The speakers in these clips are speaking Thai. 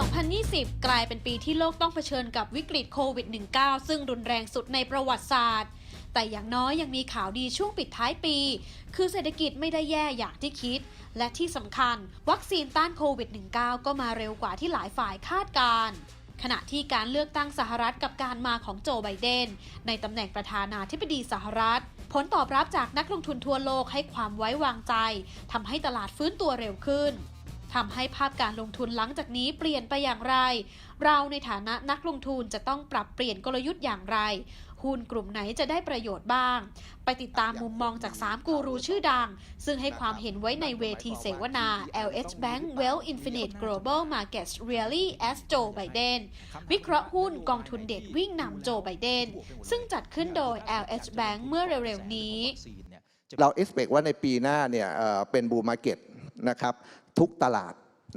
2020 กลายเป็นปีที่โลกต้องเผชิญกับวิกฤตโควิด -19 ซึ่งรุนแรงสุดในประวัติศาสตร์ แต่อย่างน้อยยังมีข่าวดีช่วงปิดท้ายปี คือเศรษฐกิจไม่ได้แย่อย่างที่คิด และที่สำคัญ วัคซีนต้านโควิด -19 ก็มาเร็วกว่าที่หลายฝ่ายคาดการณ์ขณะที่การเลือกตั้งสหรัฐกับการมาของโจไบเดน ในตำแหน่งประธานาธิบดีสหรัฐ ผลตอบรับจากนักลงทุนทั่วโลกให้ความไว้วางใจทำให้ตลาดฟื้นตัวเร็วขึ้น ทำให้ภาพการลงทุนหลังจากนี้เปลี่ยนไปอย่างไร เราในฐานะนักลงทุนจะต้องปรับเปลี่ยนกลยุทธ์อย่างไร หุ้นกลุ่มไหนจะได้ประโยชน์บ้าง ไปติดตามมุมมองจาก 3 กูรูชื่อดัง ซึ่งให้ความเห็นไว้ในเวทีเสวนา LH Bank Well Infinite Global Markets Really as Joe Biden วิเคราะห์หุ้นกองทุนเด็ดวิ่งนำโจไบเดนซึ่งจัดขึ้นโดย LH Bank เมื่อเร็วๆนี้ เรา expect ว่าในปีหน้าเนี่ยเอ่อเป็นบูมาเก็ตนะครับทุกตลาด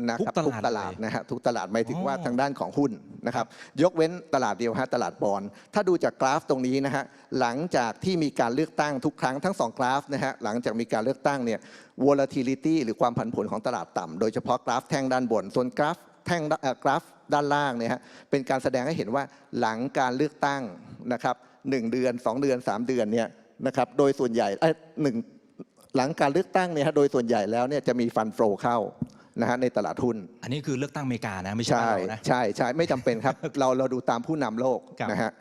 นะครับทุกตลาดนะฮะทุกตลาดหมายถึงอ๋อว่าทางด้านของหุ้นนะครับยกเว้นตลาดเดียวฮะตลาดบอลถ้าดูจากกราฟตรงนี้นะฮะหลังจากที่มีการเลือกตั้งทุกครั้งทั้งสองกราฟนะฮะหลังจากมีการเลือกตั้งเนี่ย volatility หรือความผันผวนของตลาดต่ำโดยเฉพาะกราฟแท่งด้านบนส่วนกราฟแท่งด้านเอ่อกราฟด้านล่างเนี่ยฮะเป็นการแสดงให้เห็นว่าหลังการเลือกตั้งนะครับหนึ่งเดือนสองเดือนสามเดือนเนี่ย นะครับโดยส่วนใหญ่เอ้ยหนึ่งหลังการเลือกตั้งเนี่ยฮะโดยส่วนใหญ่แล้วเนี่ยจะมีฟันโฟลเข้านะฮะในตลาดหุ้น อันนี้คือเลือกตั้งอเมริกานะไม่ใช่ใช่บ้านเรานะใช่ใช่ไม่จำเป็นครับ เราเราดูตามผู้นำโลกครับนะฮะ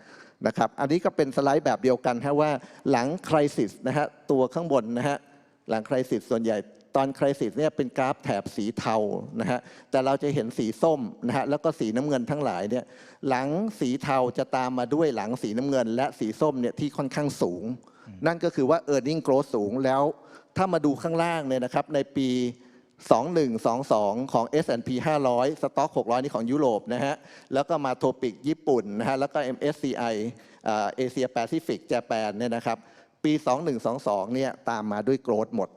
นะครับอันนี้ก็เป็นสไลด์แบบเดียวกันฮะว่าหลังคริสิสนะฮะตัวข้างบนนะฮะหลังคริสิสส่วนใหญ่ตอนคริสิสเนี่ยเป็นกราฟแถบสีเทานะฮะแต่เราจะเห็นสีส้มนะฮะแล้วก็สีน้ำเงินทั้งหลายเนี่ยหลังสีเทาจะตามมาด้วยหลังสีน้ำเงิน และสีส้มเนี่ยที่ค่อนข้างสูง นั่นก็คือว่า e a r n i n g growth สูงแล้ว ถ้ามาดูข้างล่างเนี่ยนะครับในปี 2122 ของ S&P 500 สต็อก 600 นี่ของยุโรปนะฮะ แล้วก็มาโทปิกญี่ปุ่นนะฮะ แล้วก็ MSCI เอเชียแปซิฟิกจแปนเนี่ยนะครับ ปี 2122 เนี่ยตามมาด้วยโกรดหมด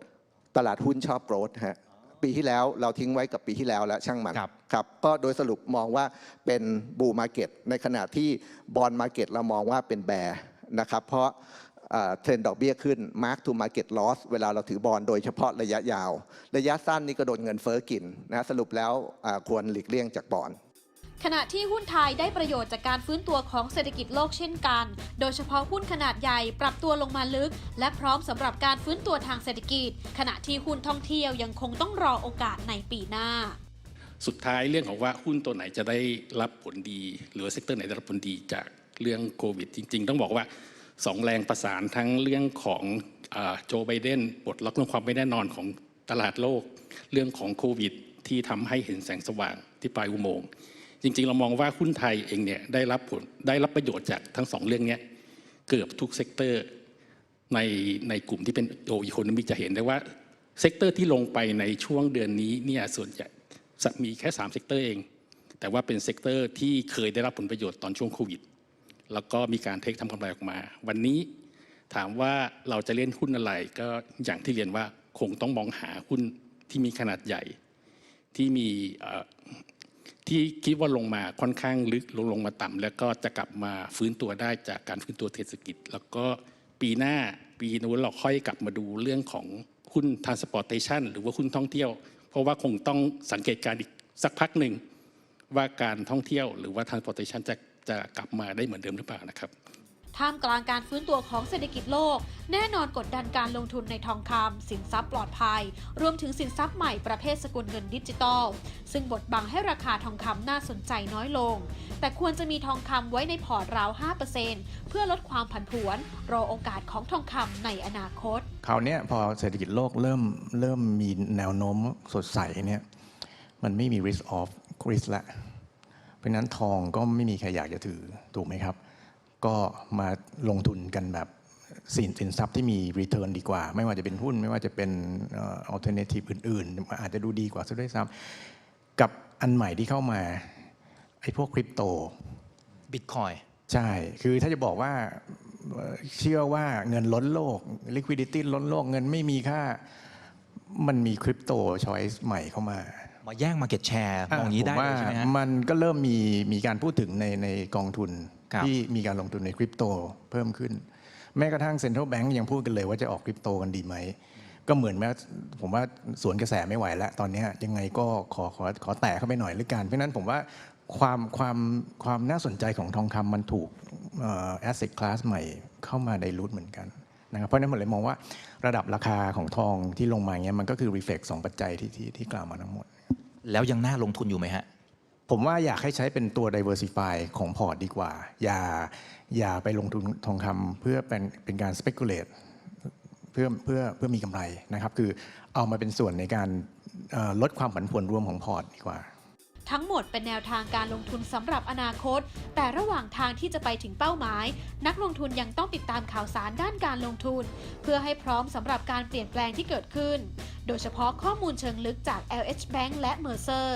ตลาดหุ้นชอบโกรดฮะ ปีที่แล้วเราทิ้งไว้กับปีที่แล้วแล้วช่างมันครับครับ ก็โดยสรุปมองว่าเป็นบูมาเก็ตในขณะที่บอลมาเก็ตเรามองว่าเป็นแบร์นะครับ เพราะ เทรนด์ดอกเบี้ยขึ้น Mark to Market Loss เวลาเราถือบอลโดยเฉพาะระยะยาว ระยะสั้นนี่ก็โดนเงินเฟ้อกินนะสรุปแล้วอ่าควรหลีกเลี่ยงจากบอลขณะที่หุ้นไทยได้ประโยชน์จากการฟื้นตัวของเศรษฐกิจโลกเช่นกัน โดยเฉพาะหุ้นขนาดใหญ่ปรับตัวลงมาลึก และพร้อมสำหรับการฟื้นตัวทางเศรษฐกิจ ขณะที่หุ้นท่องเที่ยวยังคงต้องรอโอกาสในปีหน้า สุดท้ายเรื่องของว่าหุ้นตัวไหนจะได้รับผลดี หรือว่าเซกเตอร์ไหนได้รับผลดีจากเรื่องโควิด จริง ๆ ต้องบอกว่า สองแรงประสานทั้งเรื่องของโจไบเดนปลดล็อกเรื่องความไม่แน่นอนของตลาดโลก เรื่องของโควิด ที่ทำให้เห็นแสงสว่างที่ปลายอุโมงค์จริงๆ เรามองว่าหุ้นไทยเองเนี่ยได้รับผลได้รับประโยชน์จากทั้งสองเรื่องนี้เกือบทุกเซกเตอร์ในในกลุ่มที่เป็นโออีโคโนมิกจะเห็นได้ว่าเซกเตอร์ที่ลงไปในช่วงเดือนนี้เนี่ยส่วนใหญ่มีแค่3เซกเตอร์เอง แต่ว่าเป็นเซกเตอร์ที่เคยได้รับผลประโยชน์ตอนช่วงโควิด แล้วก็มีการเทคทำกำไรออกมา วันนี้ถามว่าเราจะเล่นหุ้นอะไรก็อย่างที่เรียนว่าคงต้องมองหาหุ้นที่มีขนาดใหญ่ ที่มีที่คิดว่าลงมาค่อนข้างลึกลงลงมาต่ำแล้วก็จะกลับมาฟื้นตัวได้จากการฟื้นตัวเศรษฐกิจ แล้วก็ปีหน้าปีนู้นเราค่อยกลับมาดูเรื่องของหุ้น transportation หรือว่าหุ้นท่องเที่ยว เพราะว่าคงต้องสังเกตการณ์อีกสักพักหนึ่งว่าการท่องเที่ยวหรือว่า transportation จะ จะกลับมาได้เหมือนเดิมหรือเปล่านะครับท่ามกลางการฟื้นตัวของเศรษฐกิจโลก แน่นอนกดดันการลงทุนในทองคำสินทรัพย์ปลอดภัย รวมถึงสินทรัพย์ใหม่ประเภทสกุลเงินดิจิตอล ซึ่งบดบังให้ราคาทองคำน่าสนใจน้อยลง แต่ควรจะมีทองคำไว้ในพอร์ตราว 5%เพื่อลดความผันผวน รอโอกาสของทองคำในอนาคต คราวเนี้ยพอเศรษฐกิจโลกเริ่มเริ่มมีแนวโน้มสดใสเนี่ยมันไม่มี risk off risk ละ เพราะฉะนั้นทองก็ไม่มีใครอยากจะถือถูกไหมครับ ก็มาลงทุนกันแบบสินสินทรัพย์ที่มี return ดีกว่า ไม่ว่าจะเป็นหุ้น ไม่ว่าจะเป็นเอ่อ alternative อื่นๆ อาจจะดูดีกว่าซะด้วยซ้ำกับอันใหม่ที่เข้ามาไอ้พวกคริปโตบิตคอยใช่ คือถ้าจะบอกว่าเอ่อเชื่อว่าเงินล้นโลก liquidity ล้นโลกเงินไม่มีค่า มันมีคริปโตชอยส์ใหม่เข้ามา มาแย่งมาเก็ตแชร์มองอย่างนี้ได้ผมเลว่ายใช่ไหมฮะ มันก็เริ่มมีมีการพูดถึงในในกองทุน ครับ ที่มีการลงทุนในคริปโตเพิ่มขึ้น แม้กระทั่งเซ็นทรัลแบงก์ยังพูดกันเลยว่าจะออกคริปโตกันดีไหม ก็เหมือนแม้ผมว่าสวนกระแสไม่ไหวแล้ว ตอนเนี้ยยังไงก็ขอขอขอแตะเข้าไปหน่อยหรือกัน เพราะฉะนั้นผมว่าความความความน่าสนใจของทองคำมันถูกแอสเซทคลาสใหม่เข้ามาในรูทเหมือนกัน นะครับเพราะฉะนั้นผมเลยมองว่าระดับราคาของทองที่ลงมาเงี้ยมันก็คือ reflect สองปัจจัยที่ที่ที่กล่าวมาทั้งหมด แล้วยังน่าลงทุนอยู่ไหมฮะ ผมว่าอยากให้ใช้เป็นตัว diversify ของพอร์ตดีกว่า อย่าอย่าไปลงทุนทองคำเพื่อเป็นเป็นการ speculate เพื่อเพื่อเพื่อมีกำไรนะครับ คือเอามาเป็นส่วนในการเอ่อลดความผันผวนรวมของพอร์ตดีกว่า ทั้งหมดเป็นแนวทางการลงทุนสำหรับอนาคต แต่ระหว่างทางที่จะไปถึงเป้าหมาย นักลงทุนยังต้องติดตามข่าวสารด้านการลงทุน เพื่อให้พร้อมสำหรับการเปลี่ยนแปลงที่เกิดขึ้น โดยเฉพาะข้อมูลเชิงลึกจาก LH Bank และ Mercer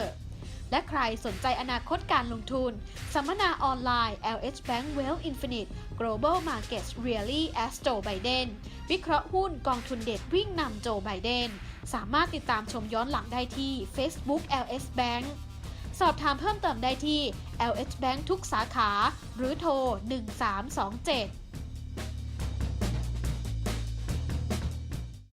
และใครสนใจอนาคตการลงทุน สัมมนาออนไลน์ LH Bank Well Infinite Global Markets Really as Joe Biden วิเคราะห์หุ้นกองทุนเด็ดวิ่งนำโจไบเดน สามารถติดตามชมย้อนหลังได้ที่ Facebook LH Bank สอบถามเพิ่มเติมได้ที่ LH Bank ทุกสาขา หรือโทร 1327